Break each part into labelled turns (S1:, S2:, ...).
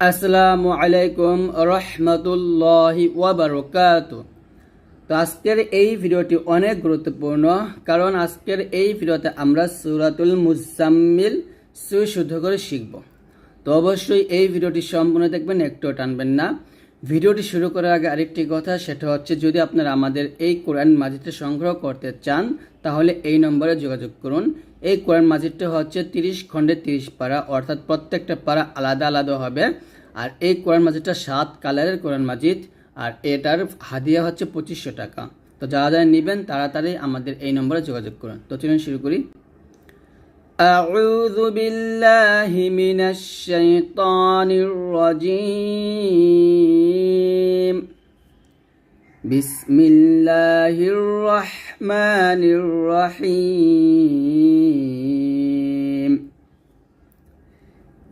S1: আসসালামু আলাইকুম রহমতুল্লাহি ওয়াবারকাত তো আজকের এই ভিডিওটি অনেক গুরুত্বপূর্ণ, কারণ আজকের এই ভিডিওতে আমরা সুরাতুল মুজাম্মিল সুশুদ্ধ করে শিখব। তো অবশ্যই এই ভিডিওটি সম্পূর্ণ দেখবেন একটু টানবেন না। ভিডিওটি শুরু করার আগে আরেকটি কথা, সেটা হচ্ছে যদি আপনারা আমাদের এই কোরআন মাজিদটা সংগ্রহ করতে চান, তাহলে এই নম্বরে যোগাযোগ করুন। এই কোরআন মাজিদটা হচ্ছে তিরিশ খণ্ডে তিরিশ পারা, অর্থাৎ প্রত্যেকটা পারা আলাদা আলাদা হবে। আর এই কোরআন মাজিদটা সাত কালারের কোরআন মাজিদ, আর এটার হাদিয়া হচ্ছে পঁচিশশো টাকা। তো যারা যারা নেবেন, তাড়াতাড়ি আমাদের এই নম্বরে যোগাযোগ করুন। তো চলুন শুরু করি। أعوذ بالله من الشيطان الرجيم بسم الله الرحمن الرحيم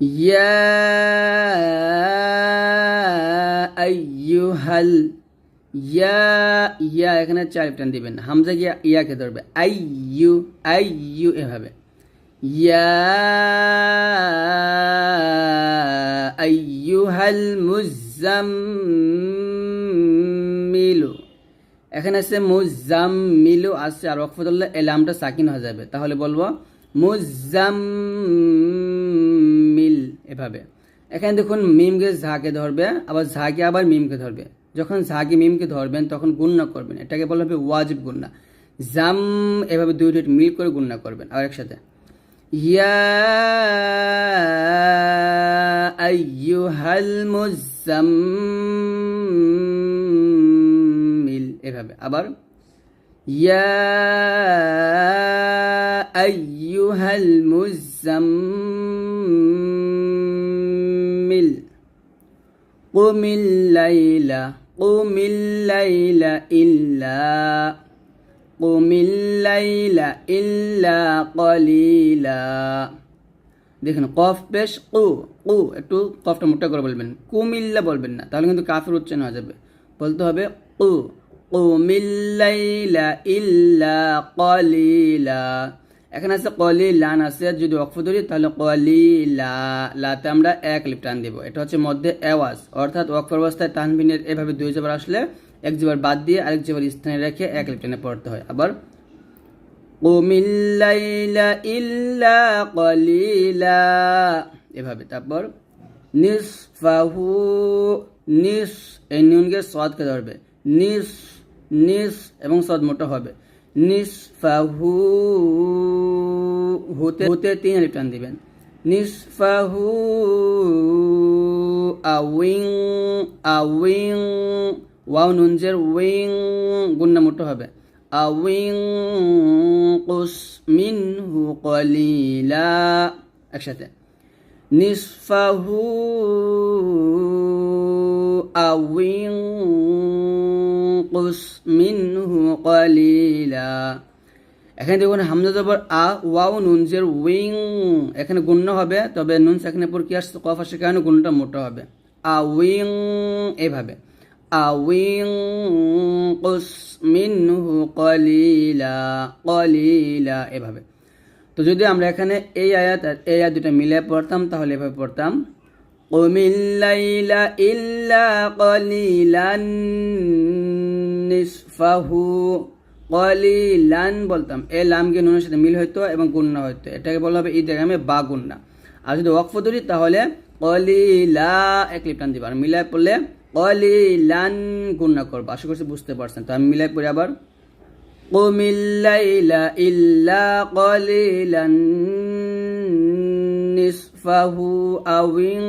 S1: يا أيها ال ইয়া ইয়া এখানে চার টান দিবেন হামজা গিয়া ইয়াকে ধরবে আই ইউ আই ইউ এভাবে ইয়া আইয়ুহাল মুজাম্মিলু এখানে আছে মুজাম্মিলু আছে আর ওয়াকফ ধরলে এলামটা সাকিন হয়ে যাবে। তাহলে বলব মুজাম্মিল এভাবে। এখানে দেখুন মিমকে ঝাঁকে ধরবে, আবার ঝাঁকে আবার মিমকে ধরবে। যখন ঝাঁকে মিমকে ধরবেন, তখন গুণনা করবেন। এটাকে বলা হবে ওয়াজিব গুণনা। জাম এভাবে দুই মিল করে গুণনা করবেন আর একসাথে। ইয়া আইয়ুহাল মুজাম্মিল এভাবে আবার ইয়া আইয়ুহাল মুজাম্মিল قم الليل قم الليل إلا কুমিল লাইলা ইল্লা কলিলা। দেখুন, কফ বেশ কু কু, একটু কফটা মোটা করে বলবেন। কুমিল্লা বলবেন না, তাহলে কিন্তু কাফের উচ্চারণ হয়ে যাবে। বলতে হবে কু, কুমিল্লাইলা ইল্লা কলিলা। এখানে আছে কলি লান আছে যদি অক্ষ ধরি, তাহলে কলিলা, লাতে আমরা এক লিপ টান দেবো। এটা হচ্ছে মধ্যে অ্যাওয়াজ অর্থাৎ অক্ষর অবস্থায় তানবিনের এভাবে দুই জবর আসলে এক জবার বাদ দিয়ে আরেক জবার স্থানে রেখে এক লিপ্টানে পড়তে হয়। আবার কুমিল্লাইলা ইল্লা এভাবে। তারপর, নিসফাহু নিস। এই নুনকে সদকে ধরবে। নিস নিস এবং সদ মোটা হবে। নিসফাহু হুতে হুতে তিন টান দিবেন। নিসফাহু আউইং আউইং ওয়াও নুনজের উইং গুন্না মোটো হবে। আউইং কুস মিনহু কলিলা একসাথে। নিসফাহু আউইং কুস মিনহু কলিলা। এখানে দেখুন হামজা জবর আ ওয়াও নুনজের উইং এখানে গুণ্য হবে, তবে নুন সেখানে পর কি আসছে, কফ আসে কারণে গুণটা মোটা হবে। আ উইং এভাবে। উইং কুস মিনহু কলিলা কলিলা এভাবে। তো যদি আমরা এখানে এই আয়াত আর এই আয়াত দুটা মিলে পড়তাম, তাহলে এভাবে পড়তাম কুমিল্লাইলা ইল্লা কলিলান নিসফাহু কলিলান বলতাম। এ লামকে নুনের সাথে মিল হইতো এবং গুন্না হইতো। এটাকে বলা হবে ঈদ গ্রামে বা গুন্না আর যদি ওয়াকফ ধরি তাহলে কলিলা এক লিপটান দিব। আর মিলাই পড়লে কলিলান গুন্না করব। আশা করছি বুঝতে পারছেন। তো আমি মিলাই পড়ি আবার। কুমিল্লাইলা ইল্লা কলিলান নিসফাহু আউইং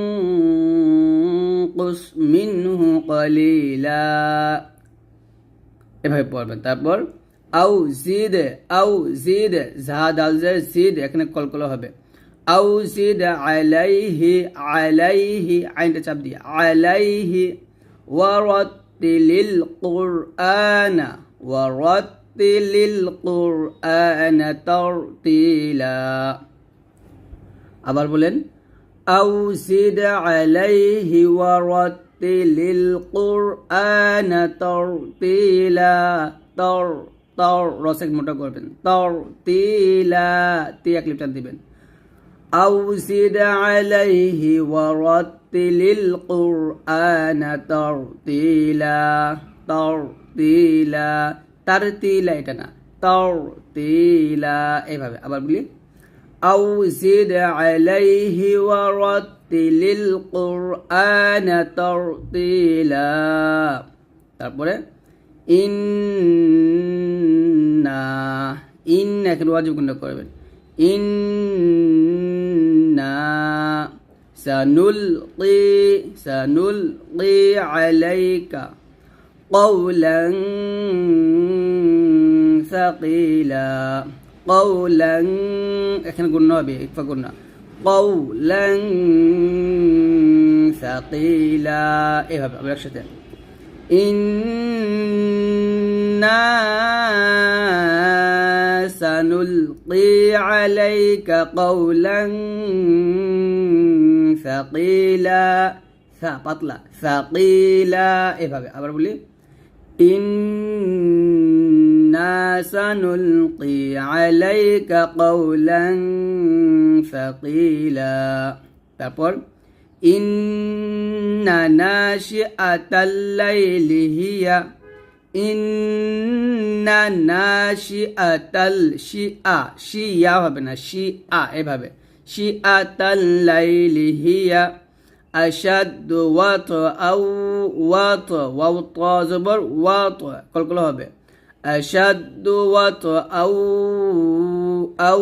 S1: কুস মিনহু কলিলা। এভাবে পড়বেন। তারপর আউ জিদ আউ জিদ জাহা দালজের জিদ, এখানে কলকলা হবে। আউ জিদ আলাইহি আলাইহি, আইনটা চাপ দিয়ে, আলাইহি ওয়ারত্তিলিল কুরআনা ওয়ারত্তিলিল কুরআনা তরতিলা আবার বলেন আউসিদ আলাইহি ওয়ারত্তিলিল কুরআনা তরতিলা তর তর রসেক মোটা করবেন তর তিলা তি এক ক্লিপটা দিবেন। আউসিদ আলাইহি ওয়ারত্ত ورتل القرآن ترتيلا ترتيلا তারতিলা এটা না তরতিলা এইভাবে আবার বলি أو زد عليه ورتل القرآن ترتيلا তারপরে ইন্না ইন এখানে ওয়াজিব গুণ করবেন ইন্না سنلقي سنلقي عليك قولا ثقيلا. قولا إحنا قلنا به فقلنا قولا ثقيلا. إيه بلغشتين إنا سنلقي عليك قولا সাকিলা, সা, পাতলা, সাকিলা, এভাবে। আবার বলি, ইন্না সানুলকি আলাইকা কওলান সাকিলা। তারপর, ইন্না নাশিআতাল লাইলি হিয়া। ইন্না নাশিআতাল শিআ। শিয়া হবে না, শিআ, এভাবে। শিআতাল লাইলি হিয়া আশাদ ওয়াত আউ ওয়াত ওয়াও ত জবর ওয়াত কলকল হবে। আশাদ ওয়াত আউ আউ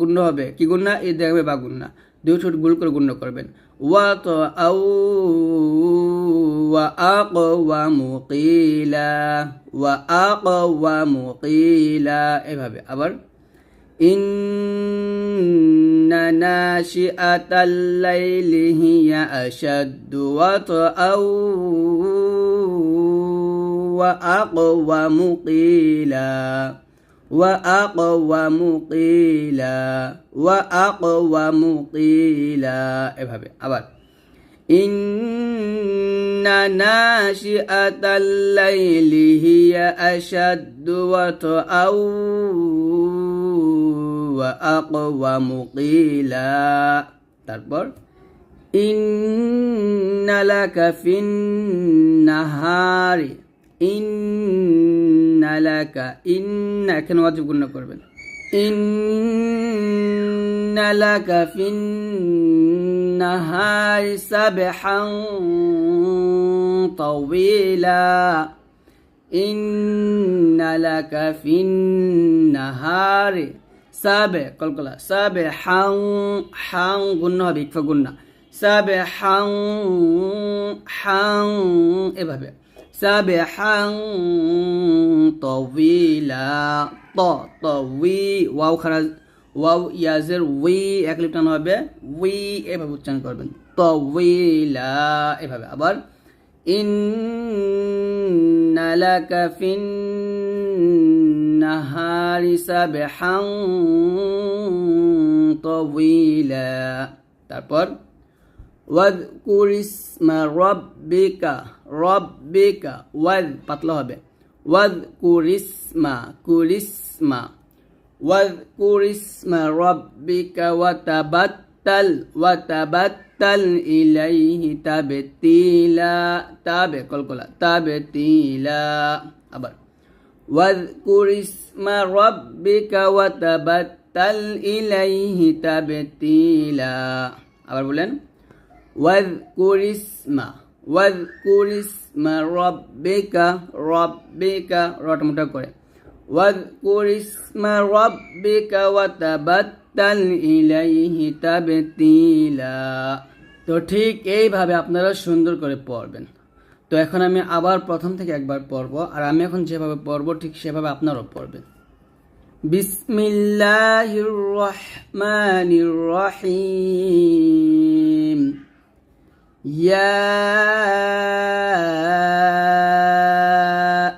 S1: গুণ হবে। কি গুণ না এই দেখবে বা গুণ না দুই গুল করে গুণ করবেন। ওয়াত আউ ওয়া আকওয়ামু কিলা ওয়া আকওয়ামু কিলা এভাবে। আবার إن ناشئة الليل هي أشد وطئا وأقوم قيلا وأقوم قيلا وأقوم قيلا إن ناشئة الليل هي أشد وطئا ওয়া আকওয়ামু কিলা তারপর ইন্নালাকা ফিন নাহারি। ইন্নালাকা ইন্না, এখানে ওয়াজিব গুণ করবেন। ইন্নালাকা ফিন নাহারি সাবহান তাওয়িলা। ইন্নালাকা ফিন নাহারি। সাবে কলকলা সাবে হাং হাং গুণ্য হবে, ইকফা গুণ্না সাবে হাং হাং, এভাবে। সাবে হাং তবিলা ত তবি ওয়াও খারাজ, ওয়াও ইয়াজের উই এক লিপটান হবে উই এভাবে উচ্চারণ করবেন। তবিলা এভাবে। আবার ইন্না লাকা ফিন النهار سبحا طويلا. তারপর واذكر اسم ربك ربك واذ পাতলা بي واذكر اسم كل اسم واذكر اسم ربك وتبتل وتبتل إليه تبتيلا تابع كل كل تبتيلا أبر واذكر اسم ربك وتبتل إليه تبتيلا আবার বলেন واذكر اسم واذكر اسم ربك ربك রট মোটা করে واذكر اسم ربك وتبتل إليه تبتيلا তো ঠিক এইভাবে আপনারা সুন্দর করে পড়বেন তো এখন আমি আবার প্রথম থেকে একবার পড়ব আর আমি এখন যেভাবে পড়ব ঠিক সেভাবে আপনারাও পড়বেন বিসমিল্লাহির রহমানির রহিম ইয়া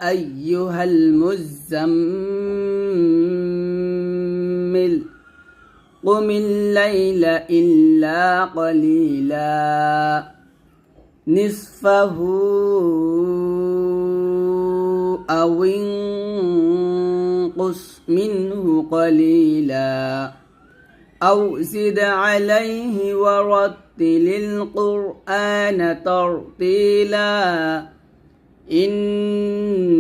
S1: আইয়ুহাল মুজাম্মিল قم الليل إلا قليلاً نصفه أو انقص منه قليلا أو زد عليه ورتل القرآن ترتيلا إنا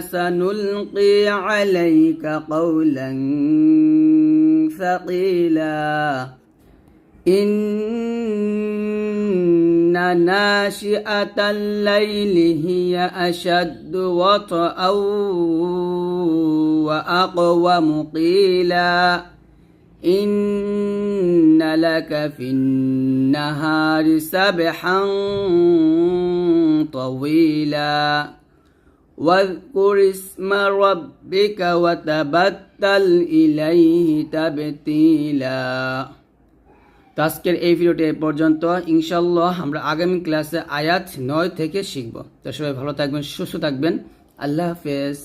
S1: سنلقي عليك قولا ثقيلا إن ناشئة الليل هي أشد وطئا وأقوم قيلا إن لك في النهار سبحا طويلا واذكر اسم ربك وتبتل إليه تبتيلا তো আজকের এই ভিডিওটি এ পর্যন্ত। ইনশাল্লাহ আমরা আগামী ক্লাসে আয়াত নয় থেকে শিখব। তো সবাই ভালো থাকবেন, সুস্থ থাকবেন। আল্লাহ হাফেজ।